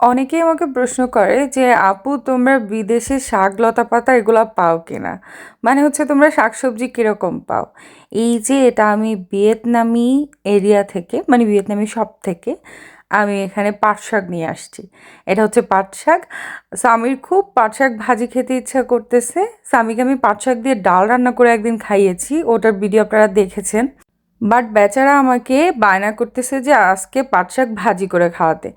অনেকেই আমাকে প্রশ্ন করে যে, আপু, তোমরা বিদেশে শাক লতা পাতা এগুলো পাও কিনা? মানে হচ্ছে তোমরা শাকসবজি কীরকম পাও? এই যে, এটা আমি ভিয়েতনামি এরিয়া থেকে মানে ভিয়েতনামি শপ থেকে আমি এখানে পাট শাক নিয়ে আসছি। এটা হচ্ছে পাট শাক। স্বামীর খুব পাট শাক ভাজি খেতে ইচ্ছা করতেছে। স্বামীকে আমি পাট শাক দিয়ে ডাল রান্না করে একদিন খাইয়েছি। ওটার ভিডিও আপনারা দেখেছেন। বাট বেচারা আমাকে বায়না করতেছে যে, আজকে পাট শাক ভাজি করে খাওয়াতে।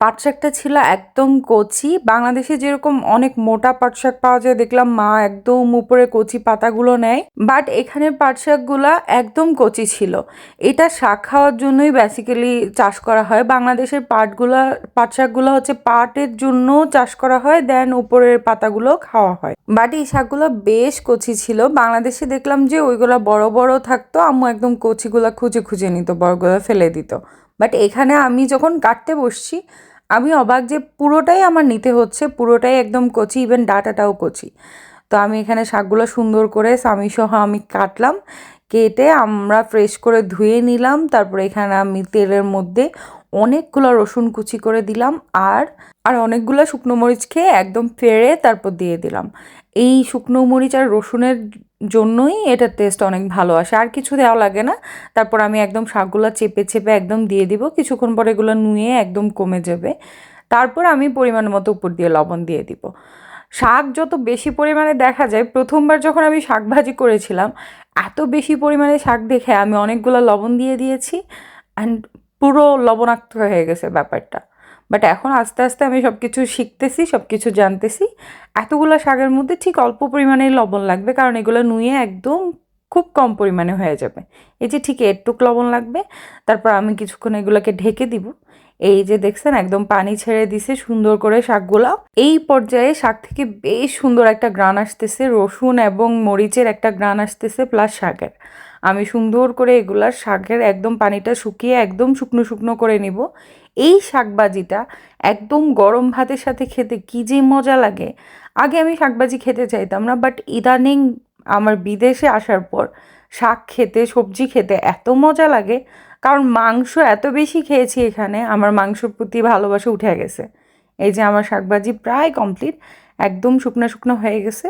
পাট শাকটা ছিল একদম কচি। বাংলাদেশে যেরকম অনেক মোটা পাট শাক পাওয়া যায়, দেখলাম মা একদম উপরে কচি পাতাগুলো নেয়। বাট এখানের পাট শাকগুলা একদম কচি ছিল। এটা শাক খাওয়ার জন্যই বেসিক্যালি চাষ করা হয়। বাংলাদেশের পাটগুলা পাট শাকগুলো হচ্ছে পাটের জন্য চাষ করা হয় দেন উপরের পাতাগুলো খাওয়া হয়। বাট এই শাকগুলো বেশ কচি ছিল। বাংলাদেশে দেখলাম যে ওইগুলা বড় বড় থাকতো, আম্মু একদম কচিগুলা খুঁজে খুঁজে নিত, বড়গুলো ফেলে দিত। বাট এখানে আমি যখন কাটতে বসছি, আমি অবাক যে পুরোটাই আমার নিতে হচ্ছে, পুরোটাই একদম কচি ইভেন ডাটাটাও কচি। তো আমি এখানে শাকগুলো সুন্দর করে স্বামী সহ আমি কাটলাম, কেটে আমরা ফ্রেশ করে ধুয়ে নিলাম, তারপরে এখানে আমি তেলের মধ্যে অনেকগুলো রসুন কুচি করে দিলাম, আর আর অনেকগুলো শুকনো মরিচ খেয়ে একদম ফেড়ে তারপর দিয়ে দিলাম। এই শুকনো মরিচ আর রসুনের জন্যই এটার টেস্ট অনেক ভালো আসে। আর কিছু দেওয়া লাগে না। তারপর আমি একদম শাকগুলো চেপে চেপে একদম দিয়ে দিব। কিছুক্ষণ পরে এগুলো নুয়ে একদম কমে যাবে। তারপর আমি পরিমাণ মতো উপর দিয়ে লবণ দিয়ে দিব। শাক যত বেশি পরিমাণে দেখা যায়, প্রথমবার যখন আমি শাক ভাজি করেছিলাম, এত বেশি পরিমাণে শাক দেখে আমি অনেকগুলো লবণ দিয়ে দিয়েছি। অ্যান্ড পুরো লবণাক্ত হয়ে গেছে ব্যাপারটা। বাট এখন আস্তে আস্তে আমি সব কিছু শিখতেছি সব কিছু জানতেছি। এতগুলো শাকের মধ্যে ঠিক অল্প পরিমাণে লবণ লাগবে, কারণ এগুলো নুয়ে একদম খুব কম পরিমাণে হয়ে যাবে। এই যে ঠিক এরটুক লবণ লাগবে, তারপর আমি কিছুক্ষণ এগুলোকে ঢেকে দিব। এই যে দেখছেন, একদম পানি ছেড়ে দিছে, সুন্দর করে শাকগুলা এই পর্যায়ে শাক থেকে বেশ সুন্দর একটা গ্রান আসতেছে, রসুন এবং মরিচের একটা গ্রান আসতেছে প্লাস শাকের। আমি সুন্দর করে এগুলার শাকের একদম পানিটা শুকিয়ে একদম শুকনো শুকনো করে নিব। এই শাকবাজিটা একদম গরম ভাতের সাথে খেতে কী যে মজা লাগে। আগে আমি শাকবাজি খেতে চাইতাম না বাট ইদানিং আমার বিদেশে আসার পর শাক খেতে, সবজি খেতে এত মজা লাগে। কারণ মাংস এত বেশি খেয়েছি এখানে, আমার মাংসর প্রতি ভালোবাসা উঠে গেছে। এই যে আমার শাকবাজি প্রায় কমপ্লিট, একদম শুকনো শুকনো হয়ে গেছে।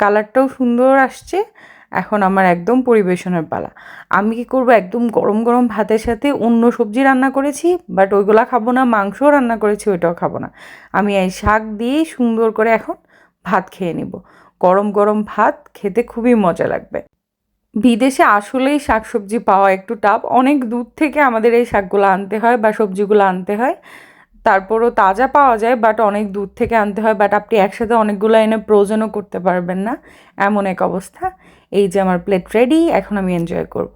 কালারটাও সুন্দর আসছে, এখন আমার একদম পরিবেশনের পালা। আমি কি করব, একদম গরম গরম ভাতের সাথে অন্য সবজি রান্না করেছি বাট ওইগুলা খাব না, মাংসও রান্না করেছি, ওইটাও খাব না। আমি এই শাক দিয়েই সুন্দর করে এখন ভাত খেয়ে নিব। গরম গরম ভাত খেতে খুবই মজা লাগবে। বিদেশে আসলেই শাক সবজি পাওয়া একটু টাপ অনেক দূর থেকে আমাদের এই শাকগুলো আনতে হয় বা সবজিগুলো আনতে হয়। তারপরও তাজা পাওয়া যায় বাট অনেক দূর থেকে আনতে হয় বাট আপনি একসাথে অনেকগুলো এনে প্রয়োজনও করতে পারবেন না। এমন এক অবস্থা। এই যে আমার প্লেট রেডি এখন আমি এনজয় করব।